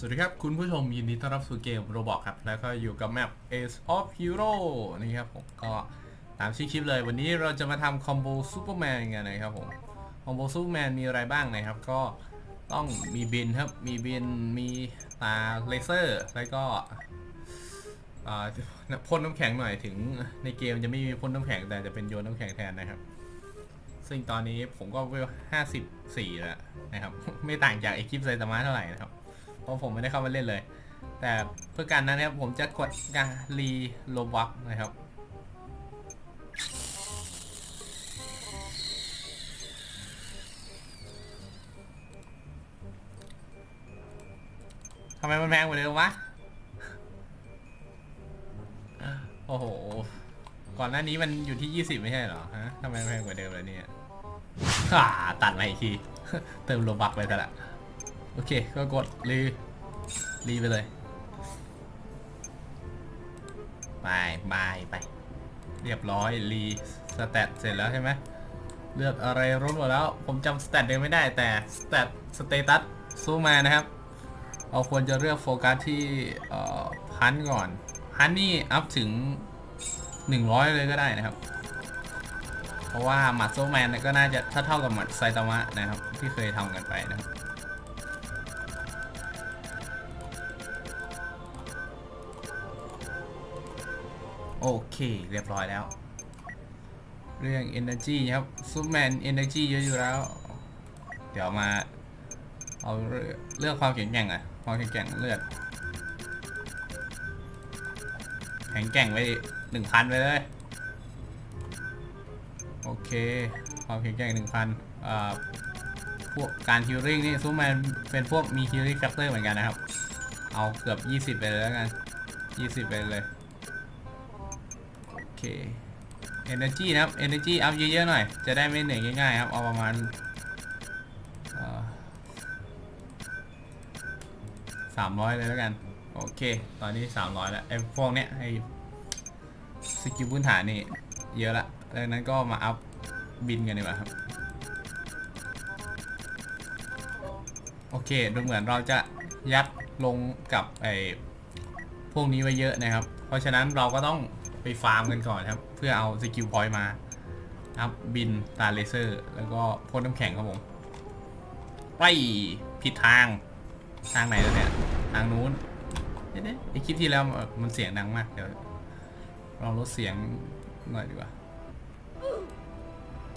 สวัสดีครับ คุณผู้ชมยินดีต้อนรับสู่เกมโรบอกครับ แล้วก็อยู่กับแมป Ace of Hero นี่ครับผมก็ตามชื่อคลิปเลย วันนี้เราจะมาทำคอมโบซูเปอร์แมนกันนะครับผม คอมโบซูเปอร์แมนมีอะไรบ้างนะครับ ก็ต้องมีบินครับ มีบิน มีตาเลเซอร์ แล้วก็อาพ่นน้ำแข็งหน่อยถึงในเกมจะไม่มีพ่นน้ำแข็งแต่จะเป็นโยนน้ำแข็งแทนนะครับ ซึ่งตอนนี้ผมก็เวล54แล้วนะครับ ไม่ต่างจากไอคลิปไซตามะเท่าไหร่นะครับ ราะผมไม่ได้เข้ามาเล่นเลย แต่เพื่อการนั้นนะครับผมจะกดการรีโลบักนะครับทำไมมันแพงกว่าเดิมวะ โอ้โห ก่อนหน้านี้มันอยู่ที่ 20 ไม่ใช่เหรอฮะทำไมแพงกว่าเดิมเลยเนี่ยอ่าตัดมาอีกที เติมโลบักไปซะละ โอเค ก็กดรี รีไปเลย ไปบายไป เรียบร้อยรีสแตทเสร็จแล้วใช่ไหมเลือกอะไรรุ่นหมดแล้ว ผมจำสแตทเดิมไม่ได้แต่สแตทสเตตัสสู้มานะครับเราควรจะเลือกโฟกัสที่พันก่อนพันนี่อัพถึง 100 เลยก็ได้นะครับ เพราะว่าหมัดโซแมนก็น่าจะถ้าเท่ากับหมัดไซตามะนะครับ ที่เคยทำกันไปนะครับ โอเค เรียบร้อยแล้ว เรื่อง Energy ครับซูแมน Energy เยอะอยู่แล้ว เดี๋ยวมา เอาเลือกความแข็งแกร่งอะความแข็งแกร่งเลือดแข็งแกร่งไปหนึ่งพันไปเลย โอเค ความแข็งแกร่งหนึ่งพันอ่าพวกการฮิลลิ่งนี่ซูแมนเป็นพวกมีฮิลลิ่งแฟกเตอร์เหมือนกันนะครับ เอาเกือบ 20 ไปเลยแล้วกัน 20 ไปเลย เค Energy นะครับ Energy อัพเยอะๆหน่อย จะได้ไม่เหนื่อยง่ายๆครับ เอาประมาณสามร้อยเลยแล้วกัน โอเค ตอนนี้300แล้วไอ้พวกเนี้ยไอ้สกิลพื้นฐานนี่ เยอะละดังนั้นก็มาอัพบินกันดีกว่าครับ โอเค ดูเหมือนเราจะยัดลงกับไอ้พวกนี้ไว้เยอะนะครับ เพราะฉะนั้นเราก็ต้อง ไปฟาร์มกันก่อนครับ เพื่อเอาสกิลพอยต์มาอัพบินตาเลเซอร์ แล้วก็พ่นน้ำแข็งครับผมไปผิดทางทางไหนแล้วเนี่ย ทางนู้นเดี๋ยวๆไอคลิปที่แล้วมันเสียงดังมากเดี๋ยวลองลดเสียงหน่อยดีกว่า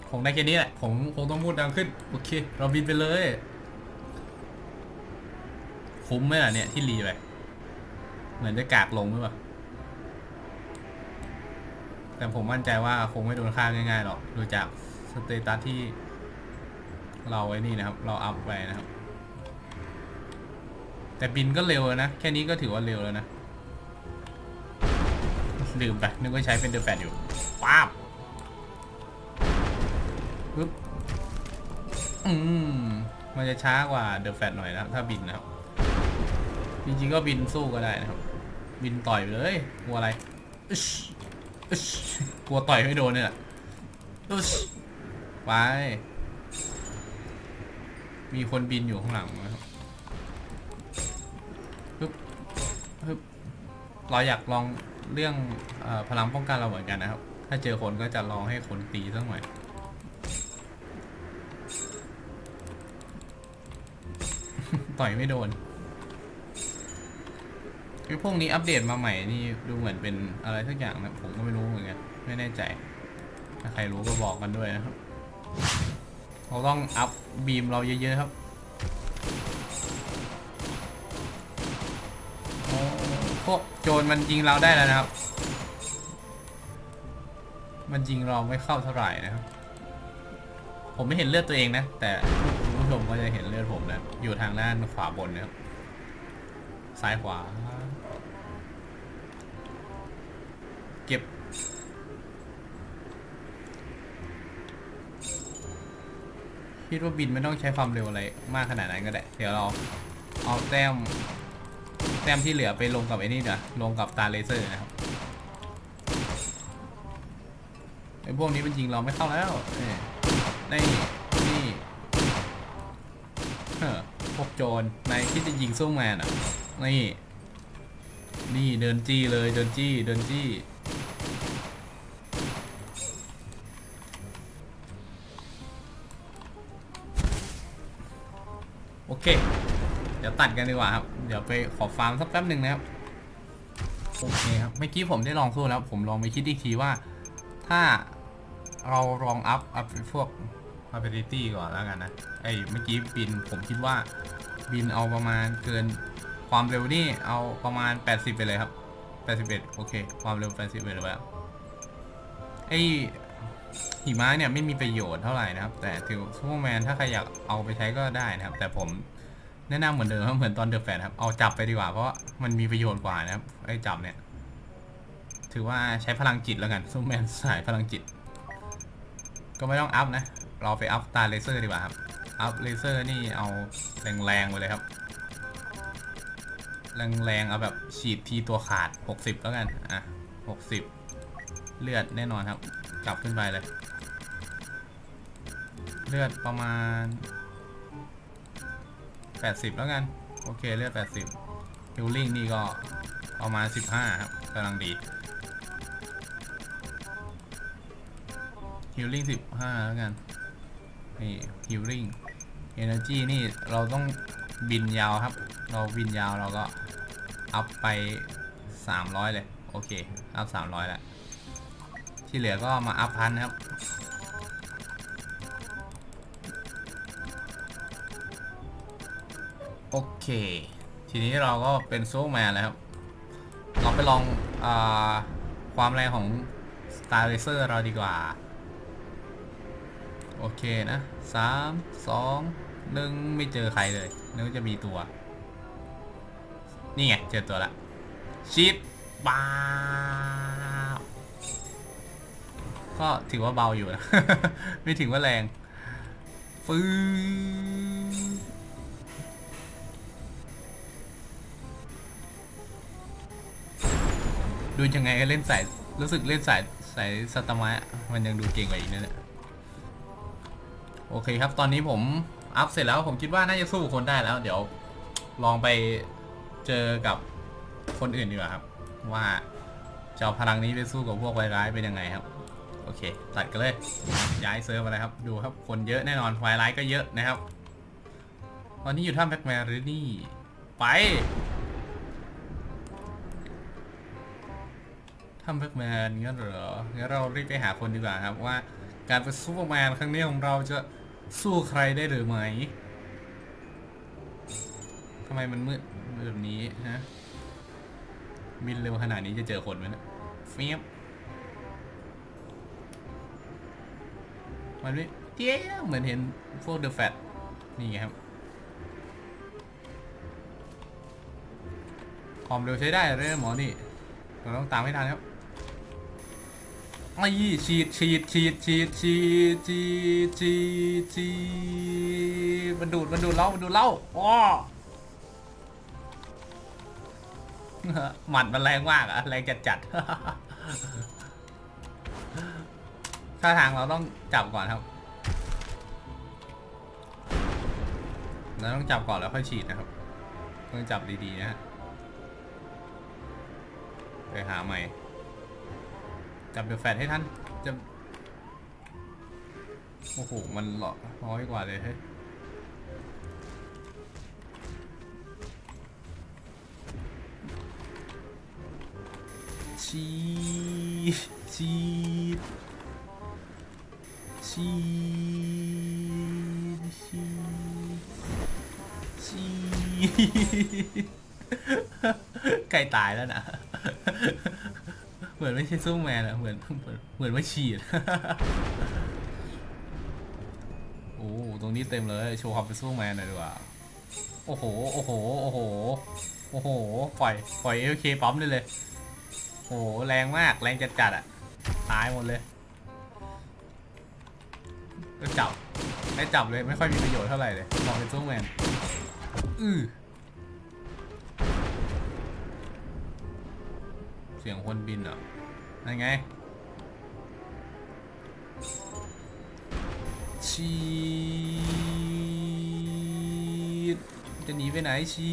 คงได้แค่นี้แหละ ผมคงต้องพูดดังขึ้น โอเค เราบินไปเลย คุ้มไหมล่ะเนี่ยที่รีไปเหมือนจะกากลงหรือเปล่า แต่ผมมั่นใจว่าคงไม่โดนฆ่าง่ายๆหรอกดูจากสเตตัสที่ เราไว้นี่นะครับ เราอัพไปนะครับ แต่บินก็เร็วนะ แค่นี้ก็ถือว่าเร็วแล้วนะลืมไปนึกว่าใช้เป็นเดอะแฟตอยู่ป้าบปึ๊บอืมมันจะช้ากว่าเดอะแฟตหน่อยนะถ้าบินนะครับ จริงๆก็บินสู้ก็ได้นะครับ บินต่อยเลยกลัวอะไรอ กลัวต่อยไม่โดนเนี่ยแหละอึชไปมีคนบินอยู่ข้างหลังนะครับฮึบเราอยากลองเรื่องอพลังป้องกันเราเหมือนกันนะครับ ถ้าเจอคนก็จะลองให้คนตีสักหน่อย ต่อยไม่โดน ไอพวกนี้อัปเดตมาใหม่นี่ดูเหมือนเป็นอะไรสักอย่างนะผมก็ไม่รู้เหมือนกันไม่แน่ใจ ถ้าใครรู้ก็บอกกันด้วยนะครับ เราต้องอัพบีมเราเยอะๆครับพวกโจรมันยิงเราได้แล้วนะครับ มันยิงเราไม่เข้าเท่าไหร่นะครับ ผมไม่เห็นเลือดตัวเองนะ แต่ผู้ชมก็จะเห็นเลือดผมนะ อยู่ทางด้านขวาบนนะครับ ซ้ายขวา เก็บ คิดว่าบินไม่ต้องใช้ความเร็วอะไรมากขนาดนั้นก็ได้ เดี๋ยวเราเอาแต้มแต้มที่เหลือไปลงกับไอ้นี่เดี๋ยวลงกับตาเลเซอร์นะครับไอ้พวกนี้มันยิงเราไม่เข้าแล้วนี่นี่นี่เอพวกโจจรนายคิดจะยิงสู้แมนอะนี่นี่เดินจี้เลยเดินจี้เดินจี้ โอเค เดี๋ยวตัดกันดีกว่าครับ เดี๋ยวไปขอฟาร์มสักแป๊บหนึ่งนะครับ โอเคครับ เมื่อกี้ผมได้ลองสู้แล้ว ผมลองไปคิดอีกทีว่า ถ้าเราลองอัพอัพพวก ability ก่อนแล้วกันนะ ไอ้เมื่อกี้บินผมคิดว่าบินเอาประมาณเกินความเร็วนี่เอาประมาณ 80 ไปเลยครับ 81 โอเค ความเร็ว80ไปเลยแล้วไอ้ หิมะเนี่ยไม่มีประโยชน์เท่าไหร่นะครับ แต่ถือซูเปอร์แมนถ้าใครอยากเอาไปใช้ก็ได้นะครับ แต่ผมแนะนำเหมือนเดิมครับเหมือนตอนเดอะแฟนครับ เอาจับไปดีกว่าเพราะมันมีประโยชน์กว่านะครับไอ้จับเนี่ย ถือว่าใช้พลังจิตแล้วกันซูเปอร์แมนสายพลังจิต ก็ไม่ต้องอัพนะ เราไปอัพตาเลเซอร์ดีกว่าครับ อัพเลเซอร์นี่เอาแรงๆไปเลยครับ แรงๆเอาแบบฉีดทีตัวขาด 60 แล้วกัน อะ 60 เลือดแน่นอนครับ จับขึ้นไปเลย เลือดประมาณ 80 แล้วกัน โอเคเลือด 80ฮิลลิ่งนี่ก็ประมาณ 15 ครับกำลังดีฮิลลิ่ง15 แล้วกัน นี่ฮิลลิ่ง Energy นี่เราต้องบินยาวครับ เราบินยาวเราก็อัพไป 300 เลย โอเค อัพ 300 แล้ว ที่เหลือก็มาอัพพันครับ โอเค ทีนี้เราก็เป็นซูเปอร์แมนแล้วครับ เราไปลองอความแรงของ Star Racer เราดีกว่า โอเคนะสามสองหนึ่งไม่เจอใครเลยนึกว่าจะมีตัว นี่ไง เจอตัวละชิปบ้าก็ถือว่าเบาอยู่นะ ไม่ถึงว่าแรง ฟืน ดูยังไงก็เล่นสายรู้สึกเล่นสายสายสตาร์มะมันยังดูเก่งกว่าอีกนั่นแหละโอเคครับ ตอนนี้ผมอัพเสร็จแล้วผมคิดว่าน่าจะสู้คนได้แล้ว เดี๋ยวลองไปเจอกับคนอื่นดีกว่าครับ ว่าจะเอาพลังนี้ไปสู้กับพวกไวร้ายเป็นยังไงครับ โอเค ตัดกันเลยย้ายเซิร์ฟมาเลยครับ ดูครับคนเยอะแน่นอนไวร้ายก็เยอะนะครับ ตอนนี้อยู่ท่าแบ็กแมรี่นี่ไป ทำแบ็กแมนงั้นเหรองั้นเรารีบไปหาคนดีกว่าครับว่า การเป็นซูเปอร์แมนครั้งนี้ของเราจะสู้ใครได้หรือไม่ทำไมมันมืดแบบนี้ฮะบินเร็วขนาดนี้จะเจอคนไหมเนะเฟียบมันไม่เตี้ยเหมือนเห็นพวกเดอะแฟตนี่ไงครับความเร็วใช้ได้เลยนะหมอนี่ เราต้องตามให้ทันครับ ไอ้ฉีดฉีดฉีดฉีดฉีดฉีดฉีดฉีดมันดูดมันดูดเล้ามันดูดเล้าว้าหมัดมันแรงมากอะแรงจัดจัดๆถ้าทางเราต้องจับก่อนครับเราต้องจับก่อนแล้วค่อยฉีดนะครับต้องจับดีๆนะฮะไปหาใหม่ จับเดอะแฟตให้ท่านจะโอ้โห มันหลอน้อยกว่าเลยเฮ้ยชีชีชีชีชีใกล้ตายแล้วนะ เหมือนไม่ใช่ซูเปอร์แมนอะเหมือนเหมือนเหมือนว่าฉีด โอ้ ตรงนี้เต็มเลย โชว์ความเป็นซูเปอร์แมนหน่อยดีกว่า โอ้โห โอ้โห โอ้โห โอ้โห ปล่อย ปล่อยเอลเคปั๊มได้เลย โอ้โห แรงมาก แรงจัดจัดอะตายหมดเลยจับ ไม่จับเลย ไม่ค่อยมีประโยชน์เท่าไหร่เลยมองเป็นซูเปอร์แมน อือ เสียงคนบินเหรอนั่นไงชีดจะหนีไปไหนชี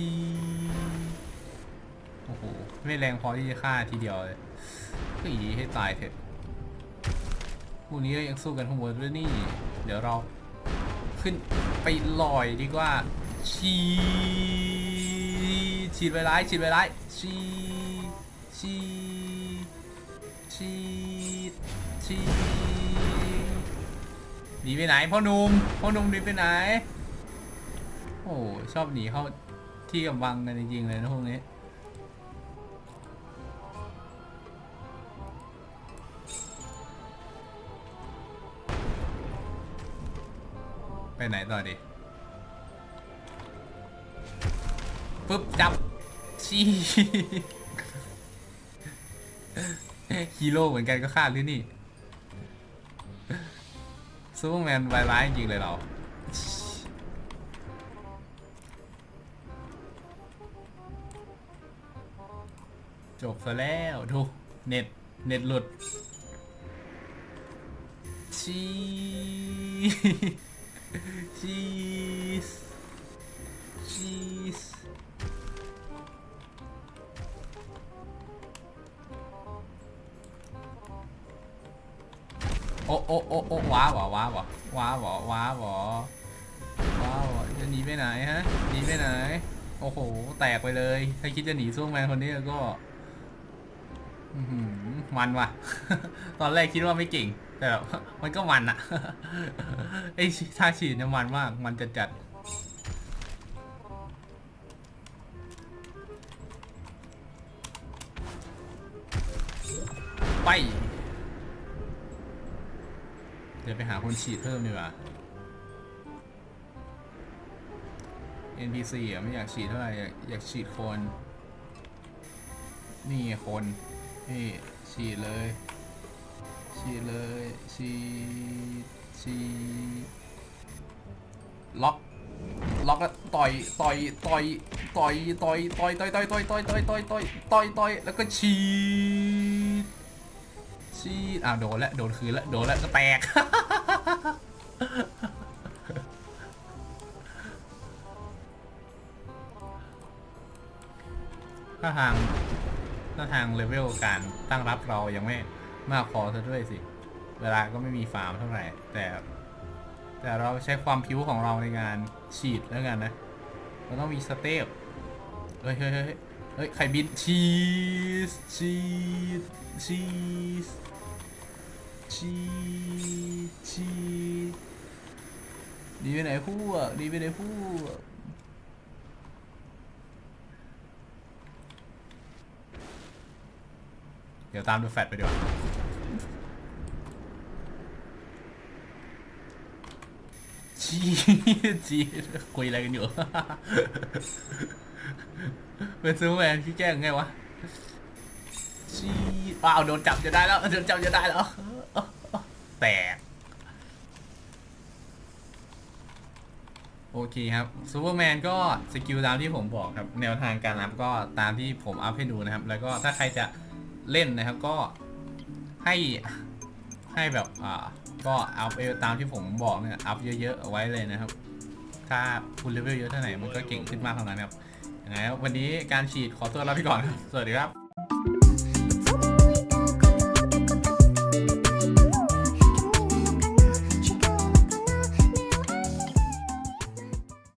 โอ้โห ไม่แรงพอที่จะฆ่าทีเดียวเลยก็อีให้ตายเถอะพวกนี้ก็ยังสู้กันข้างบนด้วยนี่ เดี๋ยวเราขึ้นไปลอยดีกว่าชีฉีดไวร้ายฉีดไวร้ายชี ชีชีชีหนีไปไหนพ่อหนุ่มพ่อหนุ่มหนีไปไหน โอ้ชอบหนีเข้าที่กำบังกันจริงๆเลยนะพวกนี้ไปไหนต่อดีปึ๊บจับชี ฮีโร่เหมือนกันก็ฆ่าหรือนี่ซูเปอร์แมนไวร้ายจริงเลยเราจบซะแล้วดูเน็ต เน็ตหลุดชีชีสชีส โอ้โอ้โอ้โอ้ว้าวว้าวว้าวว้าวว้าวจะหนีไปไหนฮะหนีไปไหน โอ้โห แตกไปเลย ถ้าคิดจะหนีสู้แมนคนนี้ก็มันว่ะ ตอนแรกคิดว่าไม่เก่ง แต่แบบมันก็มันอะไอ้ท่าฉีดเนี่ยมันมาก มันจะจัดไป ดี๋ยวไปหาคนฉีดเพิ่มดีกว่า NPC อะไม่อยากฉีดเท่าไหร่อยากอยากฉีดคน นี่ไงคนนี่ฉีดเลย ฉีดเลย ฉีด ฉีด ล็อก ล็อกแล้วต่อยต่อย ต่อย ต่อย ต่อย ต่อย ต่อย ต่อย ต่อย ต่อย ต่อย ต่อย ต่อย ต่อย ต่อย แล้วก็ฉีด ฉีดอ้าวโดนแล้วโดนคืนแล้วโดนแล้วก็แตก ถ้าทางถ้าทางเลเวลการตั้งรับเรายังไม่มากพอซะด้วยสิ เวลาก็ไม่มีฟาร์มเท่าไหร่ แต่ แต่เราใช้ความพิ้วของเราในงานฉีดแล้วกันนะเราต้องมีสเตปเฮ้ยเฮ้ยเฮ้ยเฮ้ย ไข่บินชีสชีสชีส ชีชีดีไปไหนพวกดีไปไหนพวกเดี๋ยวตามดูแฟตไปดีกว่าชีจีคุยอะไรกันอยู่ เป็นซูเปอร์แมนพี่แกล้งไงวะชีอ้าวโดนจับจะได้แล้วโดนจับจะได้แล้ว แตก โอเคครับซูเปอร์แมนก็สกิลตามที่ผมบอกครับ แนวทางการอัพก็ตามที่ผมอัพให้ดูนะครับ แล้วก็ถ้าใครจะเล่นนะครับก็ให้ให้แบบอ่าก็อัพตามที่ผมบอกเนี่ยอัพเยอะๆเอาไว้เลยนะครับ ถ้าคุณเลเวลเยอะเท่าไหร่มันก็เก่งขึ้นมากเท่านั้นครับยังไงวันนี้การฉีดขอตัวลาไปก่อน สวัสดีครับ